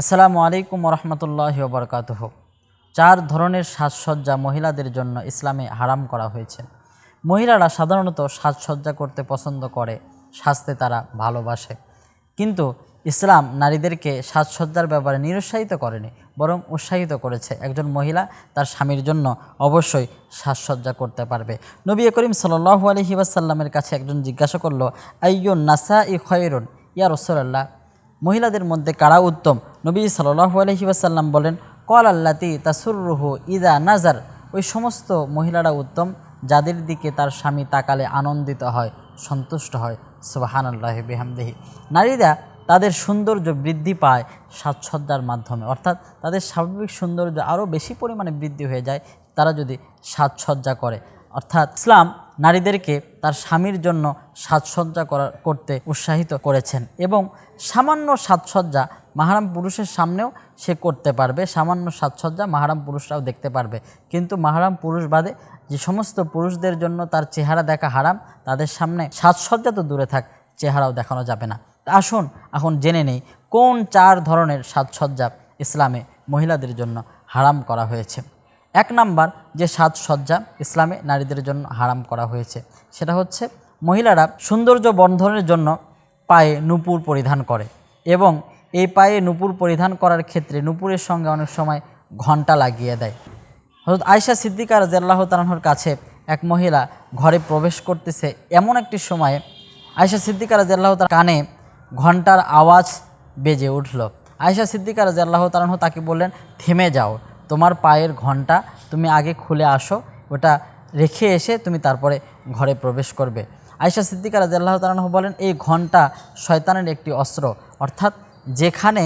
আসসালামু আলাইকুম রহমতুল্লাহ বরকাত চার ধরনের সাজসজ্জা মহিলাদের জন্য ইসলামে হারাম করা হয়েছে। মহিলারা সাধারণত সাজসজ্জা করতে পছন্দ করে, সাজতে তারা ভালোবাসে। কিন্তু ইসলাম নারীদেরকে সাজসজ্জার ব্যাপারে নিরুৎসাহিত করেনি, বরং উৎসাহিত করেছে। একজন মহিলা তার স্বামীর জন্য অবশ্যই সাজসজ্জা করতে পারবে। নবী করিম সাল্লাহ আলহি ওয়াসাল্লামের কাছে একজন জিজ্ঞাসা করল আইয়ো নাসা ই খয়রুন? ইয়া রসুল্লাহ মহিলাদের মধ্যে কারা উত্তম? নবী সাল্লাহ আলহি ওয়াসাল্লাম বলেন কল আল্লাতি তাসুররুহু ইদা নাজার। ওই সমস্ত মহিলারা উত্তম, যাদের দিকে তার স্বামী তাকালে আনন্দিত হয়, সন্তুষ্ট হয়। সুবাহান আল্লাহ বেহামদেহি। নারীরা তাদের সৌন্দর্য বৃদ্ধি পায় সাজসজ্জার মাধ্যমে। অর্থাৎ তাদের স্বাভাবিক সৌন্দর্য আরও বেশি পরিমাণে বৃদ্ধি হয়ে যায়, তারা যদি সাজসজ্জা করে। অর্থাৎ ইসলাম নারীদেরকে তার স্বামীর জন্য সাজসজ্জা করা, করতে উৎসাহিত করেছেন এবং সামান্য সাজসজ্জা মাহারাম পুরুষের সামনেও সে করতে পারবে। সামান্য সাজসজ্জা মাহারাম পুরুষরাও দেখতে পারবে। কিন্তু মাহারাম পুরুষ বাদে যে সমস্ত পুরুষদের জন্য তার চেহারা দেখা হারাম, তাদের সামনে সাজসজ্জা তো দূরে থাক, চেহারাও দেখানো যাবে না। আসুন এখন জেনে নেই, কোন চার ধরনের সাজসজ্জা ইসলামে মহিলাদের জন্য হারাম করা হয়েছে? এক নাম্বার যে সাজসজ্জা ইসলামে নারীদের জন্য হারাম করা হয়েছে, সেটা হচ্ছে মহিলারা সৌন্দর্য বন্ধনের জন্য পায়ে নুপুর পরিধান করে এবং এই পায়ে নুপুর পরিধান করার ক্ষেত্রে নুপুরের সঙ্গে অনেক সময় ঘণ্টা লাগিয়ে দেয়। হজরত আয়সা সিদ্দিকার জেল্লাহ তালাহর কাছে এক মহিলা ঘরে প্রবেশ করতেছে এমন একটি সময়ে আয়সা সিদ্দিকার জেল্লাহ তার কানে ঘণ্টার আওয়াজ বেজে উঠল। আয়সা সিদ্দিকার জেল্লাহ তালাহ তাকে বললেন, থেমে যাও। তোমার পায়ের ঘণ্টা তুমি আগে খুলে আসো, ওটা রেখে এসে তুমি তারপরে ঘরে প্রবেশ করবে। আয়সা সিদ্দিকার জেল্লাহ তালাহ বলেন, এই ঘণ্টা শয়তানের একটি অস্ত্র। অর্থাৎ যেখানে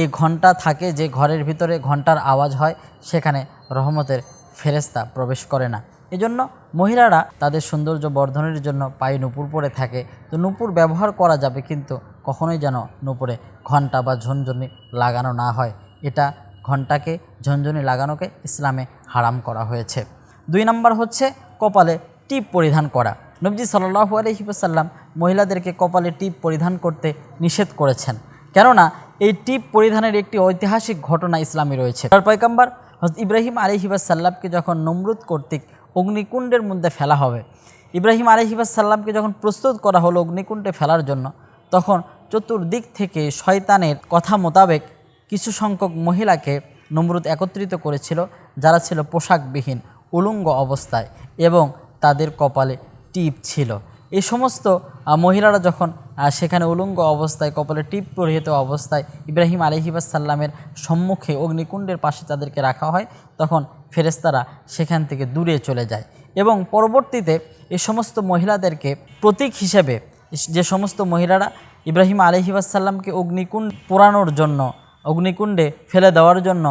এই ঘণ্টা থাকে, যে ঘরের ভিতরে ঘণ্টার আওয়াজ হয়, সেখানে রহমতের ফেরেস্তা প্রবেশ করে না। এজন্য মহিলারা তাদের সৌন্দর্য বর্ধনের জন্য পায়ে নুপুর পরে থাকে। তো নুপুর ব্যবহার করা যাবে, কিন্তু কখনোই যেন নুপুরে ঘণ্টা বা ঝনঝনি লাগানো না হয়। এটা ঘন্টাকে ঝনঝনি লাগানোকে ইসলামে হারাম করা হয়েছে। দুই নম্বর হচ্ছে কপালে টিপ পরিধান করা। নবজি সাল্লু আলহিবাসাল্লাম মহিলাদেরকে কপালে টিপ পরিধান করতে নিষেধ করেছেন। কেননা এই টিপ পরিধানের একটি ঐতিহাসিক ঘটনা ইসলামে রয়েছে। তার পয়কাম্বার ইব্রাহিম আলহিবাসাল্লামকে যখন নমরুদ কর্তৃক অগ্নিকুণ্ডের মধ্যে ফেলা হবে, ইব্রাহিম আলহিবাসাল্লামকে যখন প্রস্তুত করা হলো অগ্নিকুণ্ডে ফেলার জন্য, তখন চতুর্দিক থেকে শয়তানের কথা মোতাবেক কিছু সংখ্যক মহিলাকে নমরুদ একত্রিত করেছিল, যারা ছিল পোশাকবিহীন, উলঙ্গ অবস্থায় এবং তাদের কপালে টিপ ছিল। এই সমস্ত মহিলারা যখন সেখানে উলঙ্গ অবস্থায়, কপালে টিপ পরিহিত অবস্থায় ইব্রাহিম আলহিবাসাল্লামের সম্মুখে অগ্নিকুণ্ডের পাশে তাদেরকে রাখা হয়, তখন ফেরেস্তারা সেখান থেকে দূরে চলে যায়। এবং পরবর্তীতে এই সমস্ত মহিলাদেরকে প্রতীক হিসেবে, যে সমস্ত মহিলারা ইব্রাহিম আলহিবাসাল্লামকে অগ্নিকুণ্ড পোড়ানোর জন্য অগ্নিকুণ্ডে ফেলে দেওয়ার জন্য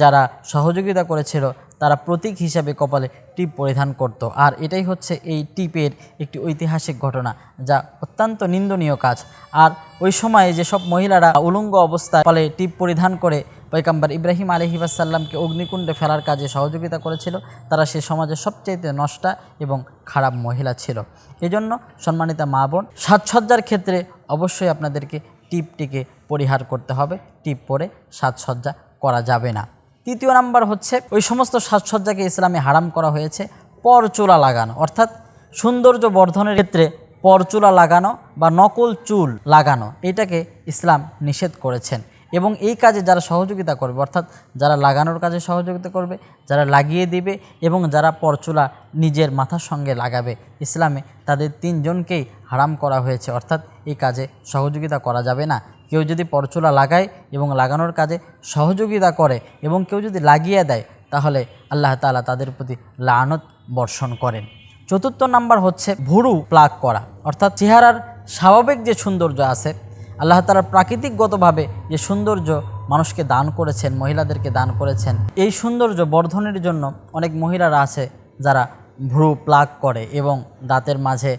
যারা সহযোগিতা করেছিল, তারা প্রতীক হিসাবে কপালে টিপ পরিধান করত। আর এটাই হচ্ছে এই টিপের একটি ঐতিহাসিক ঘটনা, যা অত্যন্ত নিন্দনীয় কাজ। আর ওই সময়ে যেসব মহিলারা উলঙ্গ অবস্থায় কপালে টিপ পরিধান করে পয়কাম্বার ইব্রাহিম আলহিবাসাল্লামকে অগ্নিকুণ্ডে ফেলার কাজে সহযোগিতা করেছিল, তারা সে সমাজের সবচেয়ে নষ্টা এবং খারাপ মহিলা ছিল। এজন্য সম্মানিতা মা বোন, সাজসজ্জার ক্ষেত্রে অবশ্যই আপনাদেরকে টিপটিকে পরিহার করতে হবে, টিপ পরে সাজসজ্জা করা যাবে না। তৃতীয় নাম্বার হচ্ছে, ওই সমস্ত সাজসজ্জাকে ইসলামে হারাম করা হয়েছে, পরচুলা লাগানো। অর্থাৎ সৌন্দর্য বর্ধনের ক্ষেত্রে পরচুলা লাগানো বা নকল চুল লাগানো, এটাকে ইসলাম নিষেধ করেছেন। এবং এই কাজে যারা সহযোগিতা করবে, অর্থাৎ যারা লাগানোর কাজে সহযোগিতা করবে, যারা লাগিয়ে দিবে এবং যারা পরচুলা নিজের মাথার সঙ্গে লাগাবে, ইসলামে তাদের তিনজনকেই হারাম করা হয়েছে। অর্থাৎ এই কাজে সহযোগিতা করা যাবে না। কেউ যদি পরচুলা লাগায় এবং লাগানোর কাজে সহযোগিতা করে এবং কেউ যদি লাগিয়ে দেয়, তাহলে আল্লাহ তালা তাদের প্রতি লানত বর্ষণ করেন। চতুর্থ নাম্বার হচ্ছে ভুরু প্লাগ করা। অর্থাৎ চেহারার স্বাভাবিক যে সৌন্দর্য আছে, আল্লাহ তালা প্রাকৃতিকগতভাবে যে সৌন্দর্য মানুষকে দান করেছেন, মহিলাদেরকে দান করেছেন, এই সৌন্দর্য বর্ধনের জন্য অনেক মহিলারা আছে যারা ভ্রু প্লাগ করে এবং দাঁতের মাঝে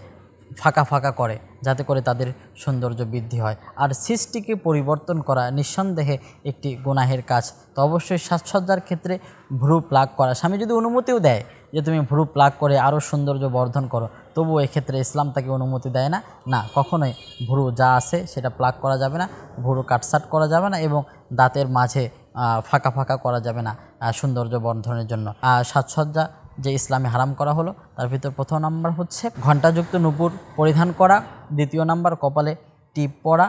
ফাঁকা ফাঁকা করে। যাতে করে তাদের সৌন্দর্য বৃদ্ধি হয়। আর সৃষ্টিকে পরিবর্তন করা নিঃসন্দেহে একটি গুনাহের কাজ। তো অবশ্যই সাজসজ্জার ক্ষেত্রে ভ্রু প্লাগ করা। স্বামী যদি অনুমতিও দেয় যে তুমি ভ্রু প্লাগ করে আরও সৌন্দর্য বর্ধন করো, তবুও এক্ষেত্রে ইসলাম তাকে অনুমতি দেয় না। না, কখনোই ভ্রু যা আছে সেটা প্লাগ করা যাবে না, ভ্রু কাটসাট করা যাবে না এবং দাঁতের মাঝে ফাঁকা ফাঁকা করা যাবে না সৌন্দর্য বর্ধনের জন্য। সাজসজ্জা যে ইসলামে হারাম করা হলো, তার ভিতর প্রথম নাম্বার হচ্ছে ঘণ্টাযুক্ত নুপুর পরিধান করা, দ্বিতীয় নাম্বার কপালে টিপ পরা,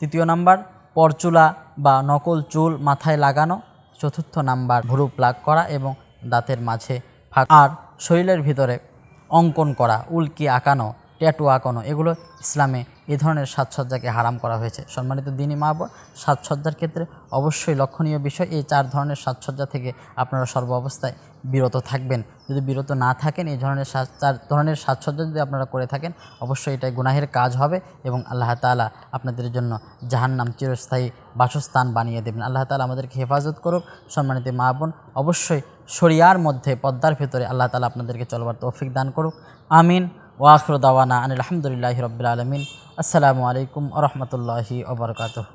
তৃতীয় নাম্বার পরচুলা বা নকল চুল মাথায় লাগানো, চতুর্থ নাম্বার ভুরু প্লাগ করা এবং দাঁতের মাঝে ফাঁক। আর শরীরের ভিতরে অঙ্কন করা, উল্কি আঁকানো ট্যাটু আঁকানো, এগুলো ইসলামে এ ধরনের সাজসজ্জাকে হারাম করা হয়েছে। সম্মানিত দিনী মা সাজসজ্জার ক্ষেত্রে অবশ্যই লক্ষণীয় বিষয়, এই চার ধরনের সাজসজ্জা থেকে আপনারা সর্ব অবস্থায় বিরত থাকবেন। যদি বিরত না থাকেন, এই ধরনের সাজ চার ধরনের সাজসজ্জা যদি আপনারা করে থাকেন, অবশ্যই এটা গুনাহের কাজ হবে এবং আল্লাহ তাআলা আপনাদের জন্য জাহান্নাম চিরস্থায়ী বাসস্থান বানিয়ে দেবেন। আল্লাহ তালা আমাদেরকে হেফাজত করুক। সম্মানিত মা বোন, অবশ্যই শরিয়ার মধ্যে, পদ্মার ভেতরে আল্লাহ তালা আপনাদেরকে চলবার তৌফিক দান করুক। আমিন। ওয়াখর দাওয়ানা আনিল আলহামদুলিল্লাহ রবিল আলমিন আসসালামু আলাইকুম আ রহমতুল্লাহি ওবরকাতহ